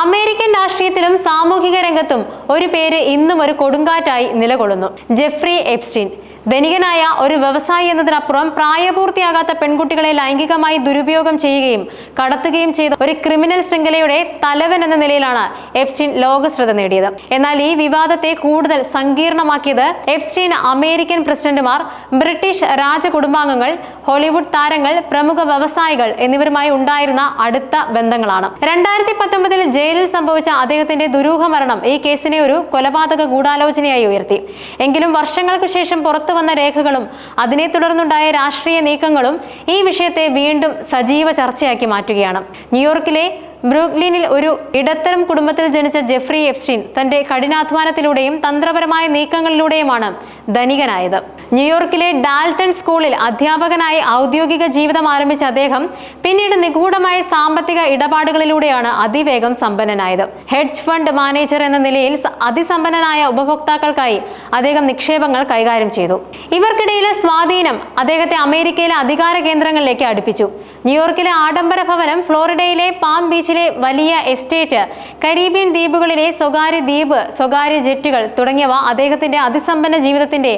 American രാഷ്ട്രീയത്തിലും സാമൂഹിക രംഗത്തും ഒരു പേര് ഇന്നും ഒരു കൊടുങ്കാറ്റായി നിലകൊള്ളുന്നു. Jeffrey Epstein. ധനികനായ ഒരു വ്യവസായി എന്നതിനപ്പുറം പ്രായപൂർത്തിയാകാത്ത പെൺകുട്ടികളെ ലൈംഗികമായി ദുരുപയോഗം ചെയ്യുകയും കടത്തുകയും ചെയ്ത ഒരു ക്രിമിനൽ ശൃംഖലയുടെ തലവൻ എന്ന നിലയിലാണ് എപ്സ്റ്റീൻ ലോകശ്രദ്ധ നേടിയത്. എന്നാൽ ഈ വിവാദത്തെ കൂടുതൽ സങ്കീർണമാക്കിയത് എപ്സ്റ്റീൻ അമേരിക്കൻ പ്രസിഡന്റുമാർ ബ്രിട്ടീഷ് രാജകുടുംബാംഗങ്ങൾ ഹോളിവുഡ് താരങ്ങൾ പ്രമുഖ വ്യവസായികൾ എന്നിവരുമായി ഉണ്ടായിരുന്ന അടുത്ത ബന്ധങ്ങളാണ്. രണ്ടായിരത്തി പത്തൊമ്പതിൽ ജയിലിൽ സംഭവിച്ച അദ്ദേഹത്തിന്റെ ദുരൂഹ മരണം ഈ കേസിനെ ഒരു കൊലപാതക ഗൂഢാലോചനയായി ഉയർത്തി. എങ്കിലും വർഷങ്ങൾക്ക് ശേഷം പുറത്തു വന്ന രേഖകളും അതിനെ തുടർന്നുണ്ടായ രാഷ്ട്രീയ നീക്കങ്ങളും ഈ വിഷയത്തെ വീണ്ടും സജീവ ചർച്ചയാക്കി മാറ്റുകയാണ്. ന്യൂയോർക്കിലെ ബ്രൂക്ലിനിൽ ഒരു ഇടത്തരം കുടുംബത്തിൽ ജനിച്ച ജെഫ്രി എപ്സ്റ്റീൻ തന്റെ കഠിനാധ്വാനത്തിലൂടെയും തന്ത്രപരമായ നീക്കങ്ങളിലൂടെയുമാണ് ധനികനായത്. ന്യൂയോർക്കിലെ ഡാൽട്ടൺ സ്കൂളിൽ അധ്യാപകനായി ഔദ്യോഗിക ജീവിതം ആരംഭിച്ച അദ്ദേഹം പിന്നീട് നിഗൂഢമായ സാമ്പത്തിക ഇടപാടുകളിലൂടെയാണ് അതിവേഗം സമ്പന്നനായത്. ഹെഡ്ജ് ഫണ്ട് മാനേജർ എന്ന നിലയിൽ അതിസമ്പന്നനായ ഉപഭോക്താക്കൾക്കായി അദ്ദേഹം നിക്ഷേപങ്ങൾ കൈകാര്യം ചെയ്തു. ഇവർക്കിടയിലെ സ്വാധീനം അദ്ദേഹത്തെ അമേരിക്കയിലെ അധികാര കേന്ദ്രങ്ങളിലേക്ക് അടുപ്പിച്ചു. ന്യൂയോർക്കിലെ ആഡംബര ഭവനം ഫ്ലോറിഡയിലെ പാം ബീച്ചിലെ വലിയ എസ്റ്റേറ്റ് കരീബിയൻ ദ്വീപുകളിലെ സ്വകാര്യ ദ്വീപ് സ്വകാര്യ ജെറ്റുകൾ തുടങ്ങിയവ അദ്ദേഹത്തിന്റെ അതിസമ്പന്ന ജീവിതത്തിന്റെ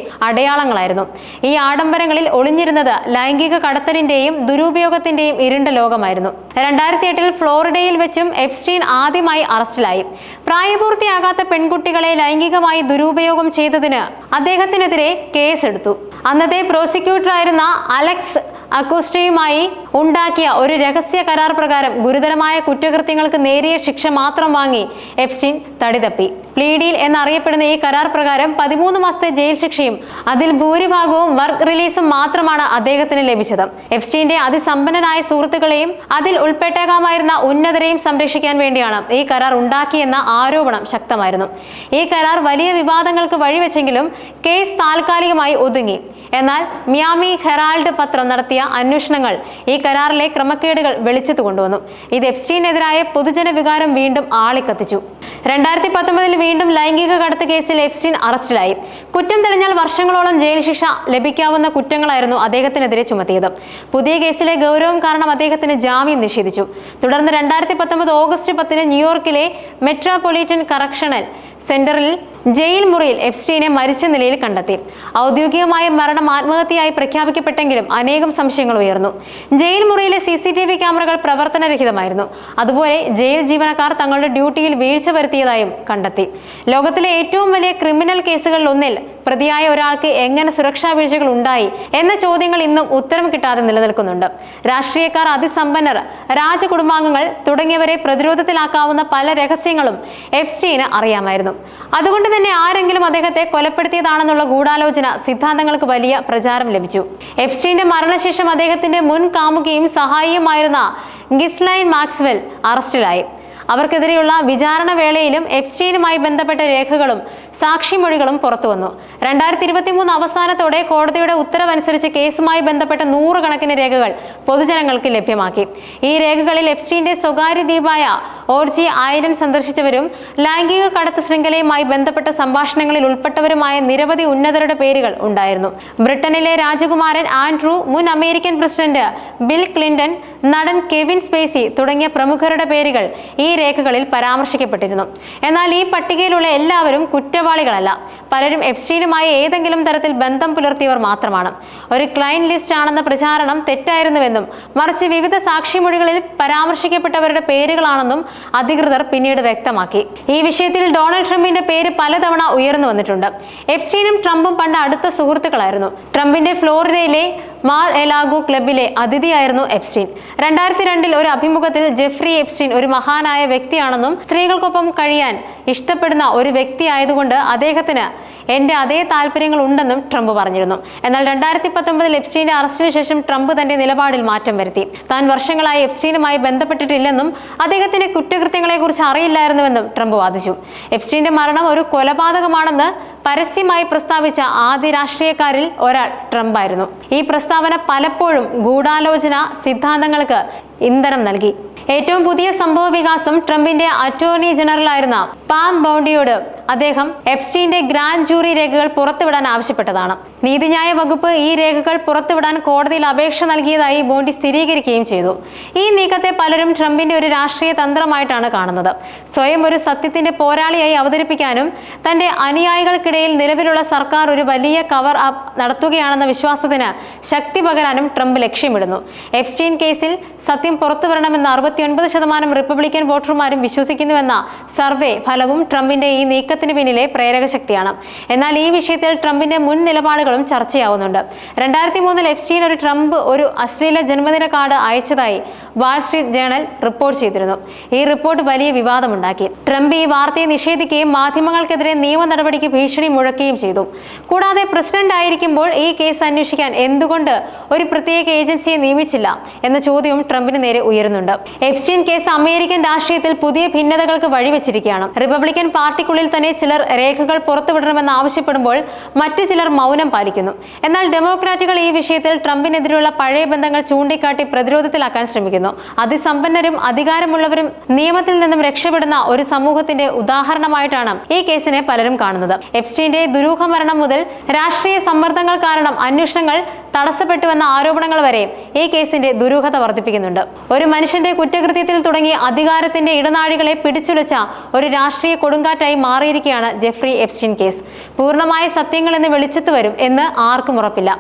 അടയാളങ്ങളായിരുന്നു ഈ ആഡംബരങ്ങളിൽ ഒളിഞ്ഞിരുന്നത് ലൈംഗിക കടത്തലിന്റെയും ദുരുപയോഗത്തിന്റെയും ഇരുണ്ട ലോകമായിരുന്നു. രണ്ടായിരത്തി എട്ടിൽ ഫ്ലോറിഡയിൽ വെച്ചും എപ്സ്റ്റീൻ ആദ്യമായി അറസ്റ്റിലായി. പ്രായപൂർത്തിയാകാത്ത പെൺകുട്ടികളെ ലൈംഗികമായി ദുരുപയോഗം ചെയ്തതിന് അദ്ദേഹത്തിനെതിരെ കേസെടുത്തു. അന്നത്തെ പ്രോസിക്യൂട്ടറായിരുന്ന അലക്സ് അക്കോസ്റ്റയുമായി ഉണ്ടാക്കിയ ഒരു രഹസ്യ കരാർ പ്രകാരം ഗുരുതരമായ കുറ്റകൃത്യങ്ങൾക്ക് നേരിയ ശിക്ഷ മാത്രം വാങ്ങി എഫ്സ്റ്റിൻ തടിതപ്പി. പ്ലീ ഡീൽ എന്നറിയപ്പെടുന്ന ഈ കരാർ പ്രകാരം പതിമൂന്ന് മാസത്തെ ജയിൽ ശിക്ഷയും അതിൽ ഭൂരിഭാഗവും വർക്ക് റിലീസും മാത്രമാണ് അദ്ദേഹത്തിന് ലഭിച്ചത്. എപ്സ്റ്റീന്റെ അതിസമ്പന്നനായ സുഹൃത്തുക്കളെയും അതിൽ ഉൾപ്പെട്ടേക്കാമായിരുന്ന ഉന്നതരെയും സംരക്ഷിക്കാൻ വേണ്ടിയാണ് ഈ കരാർ ഉണ്ടാക്കിയെന്ന ആരോപണം ശക്തമായിരുന്നു. ഈ കരാർ വലിയ വിവാദങ്ങൾക്ക് വഴിവെച്ചെങ്കിലും കേസ് താൽക്കാലികമായി ഒതുങ്ങി. എന്നാൽ മിയാമി ഹെറാൾഡ് പത്രം നടത്തിയ അന്വേഷണങ്ങൾ ഈ കരാറിലെ ക്രമക്കേടുകൾ വെളിച്ചത്തു കൊണ്ടുവന്നു. ഇത് എഫ്സ്റ്റീനെതിരായ പൊതുജന വികാരം വീണ്ടും ആളിക്കത്തിച്ചു. രണ്ടായിരത്തി പത്തൊമ്പതിൽ വീണ്ടും ലൈംഗിക കടത്ത് കേസിൽ എഫ്സ്റ്റീൻ അറസ്റ്റിലായി. കുറ്റം തെളിഞ്ഞാൽ വർഷങ്ങളോളം ജയിൽ ശിക്ഷ ലഭിക്കാവുന്ന കുറ്റങ്ങളായിരുന്നു അദ്ദേഹത്തിനെതിരെ ചുമത്തിയത്. പുതിയ കേസിലെ ഗൗരവം കാരണം അദ്ദേഹത്തിന് ജാമ്യം നിഷേധിച്ചു. തുടർന്ന് രണ്ടായിരത്തി പത്തൊമ്പത് ഓഗസ്റ്റ് പത്തിന് ന്യൂയോർക്കിലെ മെട്രോപൊളിറ്റൻ കറക്ഷണൽ സെന്ററിൽ ജയിൽ മുറിയിൽ എഫ്സ്റ്റീനെ മരിച്ച നിലയിൽ കണ്ടെത്തി. ഔദ്യോഗികമായ മരണം ആത്മഹത്യയായി പ്രഖ്യാപിക്കപ്പെട്ടെങ്കിലും അനേകം സംശയങ്ങൾ ഉയർന്നു. ജയിൽ മുറിയിലെ സി സി ടി വി ക്യാമറകൾ പ്രവർത്തനരഹിതമായിരുന്നു. അതുപോലെ ജയിൽ ജീവനക്കാർ തങ്ങളുടെ ഡ്യൂട്ടിയിൽ വീഴ്ച വരുത്തിയതായും കണ്ടെത്തി. ലോകത്തിലെ ഏറ്റവും വലിയ ക്രിമിനൽ കേസുകളിൽ ഒന്നിൽ പ്രതിയായ ഒരാൾക്ക് എങ്ങനെ സുരക്ഷാ വീഴ്ചകൾ ഉണ്ടായി എന്ന ചോദ്യങ്ങൾ ഇന്നും ഉത്തരം കിട്ടാതെ നിലനിൽക്കുന്നുണ്ട്. രാഷ്ട്രീയക്കാർ അതിസമ്പന്നർ രാജകുടുംബാംഗങ്ങൾ തുടങ്ങിയവരെ പ്രതിരോധത്തിലാക്കാവുന്ന പല രഹസ്യങ്ങളും എഫ്സ്റ്റീന് അറിയാമായിരുന്നു. അതുകൊണ്ട് തന്നെ ആരെങ്കിലും അദ്ദേഹത്തെ കൊലപ്പെടുത്തിയതാണെന്നുള്ള ഗൂഢാലോചന സിദ്ധാന്തങ്ങൾക്ക് വലിയ പ്രചാരം ലഭിച്ചു. എപ്സ്റ്റീന്റെ മരണശേഷം അദ്ദേഹത്തിന്റെ മുൻ കാമുകിയും സഹായിയുമായിരുന്ന ഗിസ്ലൈൻ മാക്സ്വെൽ അറസ്റ്റിലായി. അവർക്കെതിരെയുള്ള വിചാരണ വേളയിലും എപ്സ്റ്റീനുമായി ബന്ധപ്പെട്ട രേഖകളും സാക്ഷിമൊഴികളും പുറത്തുവന്നു. രണ്ടായിരത്തി ഇരുപത്തി മൂന്ന് അവസാനത്തോടെ കോടതിയുടെ ഉത്തരവനുസരിച്ച് കേസുമായി ബന്ധപ്പെട്ട നൂറുകണക്കിന് രേഖകൾ പൊതുജനങ്ങൾക്ക് ലഭ്യമാക്കി. ഈ രേഖകളിൽ എപ്സ്റ്റീന്റെ സ്വകാര്യ ദ്വീപായ ഓർജി ആയിരം സന്ദർശിച്ചവരും ലൈംഗിക കടത്ത് ശൃംഖലയുമായി ബന്ധപ്പെട്ട സംഭാഷണങ്ങളിൽ ഉൾപ്പെട്ടവരുമായ നിരവധി ഉന്നതരുടെ പേരുകൾ ഉണ്ടായിരുന്നു. ബ്രിട്ടനിലെ രാജകുമാരൻ ആൻഡ്രൂ മുൻ അമേരിക്കൻ പ്രസിഡന്റ് ബിൽ ക്ലിന്റൺ നടൻ കെവിൻ സ്പേസി തുടങ്ങിയ പ്രമുഖരുടെ പേരുകൾ ഈ രേഖകളിൽ പരാമർശിക്കപ്പെട്ടിരുന്നു. എന്നാൽ ഈ പട്ടികയിലുള്ള എല്ലാവരും കുറ്റവാളികളല്ല. പലരും എഫ്സ്റ്റീനുമായി ഏതെങ്കിലും തരത്തിൽ ബന്ധം പുലർത്തിയവർ മാത്രമാണ്. ഒരു ക്ലൈൻ ലിസ്റ്റ് ആണെന്ന പ്രചാരണം തെറ്റായിരുന്നുവെന്നും മറിച്ച് വിവിധ സാക്ഷിമൊഴികളിൽ പരാമർശിക്കപ്പെട്ടവരുടെ പേരുകളാണെന്നും അധികൃതർ പിന്നീട് വ്യക്തമാക്കി. ഈ വിഷയത്തിൽ ഡൊണാൾഡ് ട്രംപിന്റെ പേര് പലതവണ ഉയർന്നു വന്നിട്ടുണ്ട്. എപ്സ്റ്റീനും ട്രംപും പണ്ട് അടുത്ത സുഹൃത്തുക്കളായിരുന്നു. ട്രംപിന്റെ ഫ്ലോറിഡയിലെ മാർ എലാഗോ ക്ലബിലെ അതിഥിയായിരുന്നു എപ്സ്റ്റീൻ രണ്ടായിരത്തി രണ്ടിൽ ഒരു അഭിമുഖത്തിൽ ജെഫ്രി എപ്സ്റ്റീൻ ഒരു മഹാനായ വ്യക്തിയാണെന്നും സ്ത്രീകൾക്കൊപ്പം കഴിയാൻ ഇഷ്ടപ്പെടുന്ന ഒരു വ്യക്തി ആയതുകൊണ്ട് അദ്ദേഹത്തിന് എന്റെ അതേ താല്പര്യങ്ങൾ ഉണ്ടെന്നും ട്രംപ് പറഞ്ഞിരുന്നു. എന്നാൽ രണ്ടായിരത്തി പത്തൊമ്പതിൽ എപ്സ്റ്റീന്റെ അറസ്റ്റിന് ശേഷം ട്രംപ് തന്റെ നിലപാടിൽ മാറ്റം വരുത്തി. താൻ വർഷങ്ങളായി എപ്സ്റ്റീനുമായി ബന്ധപ്പെട്ടിട്ടില്ലെന്നും അദ്ദേഹത്തിന്റെ കുറ്റകൃത്യങ്ങളെക്കുറിച്ച് അറിയില്ലായിരുന്നുവെന്നും ട്രംപ് വാദിച്ചു. എപ്സ്റ്റീന്റെ മരണം ഒരു കൊലപാതകമാണെന്ന് പരസ്യമായി പ്രസ്താവിച്ച ആദ്യ രാഷ്ട്രീയക്കാരിൽ ഒരാൾ ട്രംപ് ആയിരുന്നു ഈ പ്രസ്താവന പലപ്പോഴും ഗൂഢാലോചന സിദ്ധാന്തങ്ങൾക്ക് ഇന്ധനം നൽകി. ഏറ്റവും പുതിയ സംഭവ വികാസം ട്രംപിന്റെ അറ്റോർണി ജനറൽ ആയിരുന്ന പാം ബൗണ്ടിയോട് അദ്ദേഹം എപ്സ്റ്റീന്റെ ഗ്രാൻഡ് ജൂറി രേഖകൾ പുറത്തുവിടാൻ ആവശ്യപ്പെട്ടതാണ്. നീതിന്യായ വകുപ്പ് ഈ രേഖകൾ പുറത്തുവിടാൻ കോടതിയിൽ അപേക്ഷ നൽകിയതായി ബോണ്ടി സ്ഥിരീകരിക്കുകയും ചെയ്തു. ഈ നീക്കത്തെ പലരും ട്രംപിന്റെ ഒരു രാഷ്ട്രീയ തന്ത്രമായിട്ടാണ് കാണുന്നത്. സ്വയം ഒരു സത്യത്തിന്റെ പോരാളിയായി അവതരിപ്പിക്കാനും തന്റെ അനുയായികൾക്കിടയിൽ നിലവിലുള്ള സർക്കാർ ഒരു വലിയ കവർ അപ്പ് നടത്തുകയാണെന്ന വിശ്വാസത്തിന് ശക്തി പകരാനും ട്രംപ് ലക്ഷ്യമിടുന്നു. എപ്സ്റ്റീൻ കേസിൽ സത്യം പുറത്തു വരണമെന്ന് അറുപത്തിയൊൻപത് ശതമാനം റിപ്പബ്ലിക്കൻ വോട്ടർമാരും വിശ്വസിക്കുന്നുവെന്ന സർവേ ഫലവും ട്രംപിന്റെ ഈ നീക്കത്തിന് പിന്നിലെ പ്രേരക ശക്തിയാണ് എന്നാൽ ഈ വിഷയത്തിൽ ട്രംപിന്റെ മുൻ നിലപാടുകളും ചർച്ചയാവുന്നുണ്ട്. രണ്ടായിരത്തി മൂന്നിൽ എപ്സ്റ്റീൻ ഒരു ട്രംപ് ഒരു അശ്ലീല ജന്മദിന കാർഡ് അയച്ചതായി വാൾ സ്ട്രീറ്റ് ജേണൽ റിപ്പോർട്ട് ചെയ്തിരുന്നു. ഈ റിപ്പോർട്ട് വലിയ വിവാദമുണ്ടാക്കി. ട്രംപ് ഈ വാർത്തയെ നിഷേധിക്കുകയും മാധ്യമങ്ങൾക്കെതിരെ നിയമ നടപടിക്ക് ഭീഷണി മുഴക്കുകയും ചെയ്തു. കൂടാതെ പ്രസിഡന്റ് ആയിരിക്കുമ്പോൾ ഈ കേസ് അന്വേഷിക്കാൻ എന്തുകൊണ്ട് ഒരു പ്രത്യേക ഏജൻസിയെ നിയമിച്ചില്ല എന്ന ചോദ്യവും ട്രംപിന് നേരെ ഉയരുന്നുണ്ട്. എപ്സ്റ്റീൻ കേസ് അമേരിക്കൻ രാഷ്ട്രീയത്തിൽ പുതിയ ഭിന്നതകൾക്ക് വഴിവെച്ചിരിക്കുകയാണ്. റിപ്പബ്ലിക്കൻ പാർട്ടിക്കുള്ളിൽ തന്നെ ചിലർ രേഖകൾ പുറത്തുവിടണമെന്ന് ആവശ്യപ്പെടുമ്പോൾ മറ്റു ചിലർ മൗനം പാലിക്കുന്നു എന്നാൽ ഡെമോക്രാറ്റുകൾ ഈ വിഷയത്തിൽ ട്രംപിനെതിരെയുള്ള പഴയ ബന്ധങ്ങൾ ചൂണ്ടിക്കാട്ടി പ്രതിരോധത്തിലാക്കാൻ ശ്രമിക്കുന്നു. അതിസമ്പന്നരും അധികാരമുള്ളവരും നിയമത്തിൽ നിന്നും രക്ഷപ്പെടുന്ന ഒരു സമൂഹത്തിന്റെ ഉദാഹരണമായിട്ടാണ് ഈ കേസിനെ പലരും കാണുന്നത്. എപ്സ്റ്റീന്റെ ദുരൂഹ മരണം മുതൽ രാഷ്ട്രീയ സമ്മർദ്ദങ്ങൾ കാരണം അന്വേഷണങ്ങൾ തടസ്സപ്പെട്ടുവെന്ന ആരോപണങ്ങൾ വരെ ഈ കേസിന്റെ ദുരൂഹത വർദ്ധിപ്പിക്കുന്നുണ്ട്. ഒരു മനുഷ്യന്റെ കുറ്റകൃത്യത്തിൽ തുടങ്ങി അധികാരത്തിന്റെ ഇടനാഴികളെ പിടിച്ചുലച്ച ഒരു രാഷ്ട്രീയ കൊടുങ്കാറ്റായി മാറിയിരിക്കുകയാണ് ജെഫ്രി എപ്സ്റ്റീൻ കേസ്. പൂർണമായ സത്യങ്ങൾ എന്ന് വെളിച്ചത്ത് വരും എന്ന് ആർക്കും ഉറപ്പില്ല.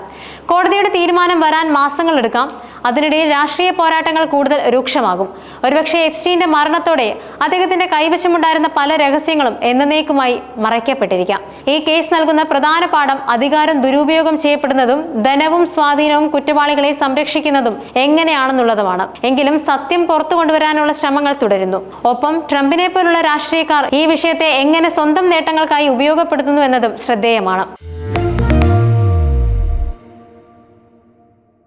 കോടതിയുടെ തീരുമാനം വരാൻ മാസങ്ങളെടുക്കാം അതിനിടയിൽ രാഷ്ട്രീയ പോരാട്ടങ്ങൾ കൂടുതൽ രൂക്ഷമാകും. ഒരുപക്ഷെ എപ്സ്റ്റീന്റെ മരണത്തോടെ അദ്ദേഹത്തിന്റെ കൈവശമുണ്ടായിരുന്ന പല രഹസ്യങ്ങളും എന്നേക്കുമായി മറയ്ക്കപ്പെട്ടിരിക്കാം. ഈ കേസ് നൽകുന്ന പ്രധാന പാഠം അധികാരം ദുരുപയോഗം ചെയ്യപ്പെടുന്നതും ധനവും സ്വാധീനവും കുറ്റവാളികളെ സംരക്ഷിക്കുന്നതും എങ്ങനെയാണെന്നുള്ളതുമാണ്. എങ്കിലും സത്യം പുറത്തു കൊണ്ടുവരാനുള്ള ശ്രമങ്ങൾ തുടരുന്നു. ഒപ്പം ട്രംപിനെ പോലുള്ള രാഷ്ട്രീയക്കാർ ഈ വിഷയത്തെ എങ്ങനെ സ്വന്തം നേട്ടങ്ങൾക്കായി ഉപയോഗപ്പെടുത്തുന്നു എന്നതും ശ്രദ്ധേയമാണ്.